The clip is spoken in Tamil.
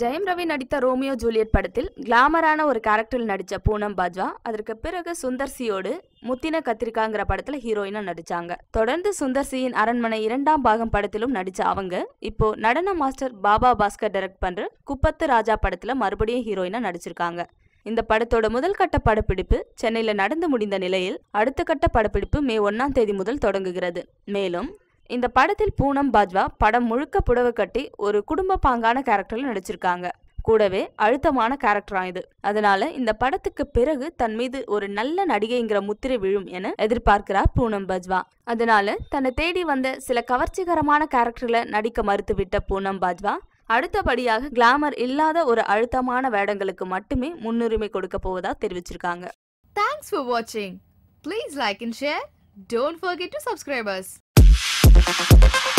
ஜெயம் ரவி நடித்த ரோமியோ ஜூலியட் படத்தில் கிளாமரான ஒரு கேரக்டரில் நடித்த பூனம் பாஜ்வா அதற்கு பிறகு சுந்தர் சியோடு முத்தின கத்திரிக்காங்கிற படத்தில் ஹீரோயினாக நடித்தாங்க தொடர்ந்து சுந்தர் சியின் அரண்மனை இரண்டாம் பாகம் படத்திலும் நடித்த அவங்க இப்போ நடன மாஸ்டர் பாபா பாஸ்கர் டைரக்ட் பண்ற குப்பத்து ராஜா படத்தில் மறுபடியும் ஹீரோயினா நடிச்சிருக்காங்க. இந்த படத்தோட முதல் கட்ட படப்பிடிப்பு சென்னையில் நடந்து முடிந்த நிலையில் அடுத்த கட்ட படப்பிடிப்பு மே ஒன்றாம் தேதி முதல் தொடங்குகிறது. மேலும் இந்த படத்தில் பூனம் பாஜ்வா படம் முழுக்க புடவை கட்டி ஒரு குடும்ப பாங்கான கேரக்டர்ல நடிச்சிருக்காங்க. கூடவே அழுத்தமான கேரக்டரா இது. அதனால இந்த படத்துக்கு பிறகு தன் மீது ஒரு நல்ல நடிகைங்கிற முத்திரை விழும் என எதிர்பார்க்கிறார் பூனம் பாஜ்வா. அதனால தன்னை தேடி வந்த சில கவர்ச்சிகரமான கேரக்டர்ல நடிக்க மறுத்துவிட்ட பூனம் பாஜ்வா அடுத்தபடியாக கிளாமர் இல்லாத ஒரு அழுத்தமான வேடங்களுக்கு மட்டுமே முன்னுரிமை கொடுக்க போவதா தெரிவிச்சிருக்காங்க. தேங்க்ஸ் ஃபார் வாட்சிங் please like and share don't forget to subscribers. Música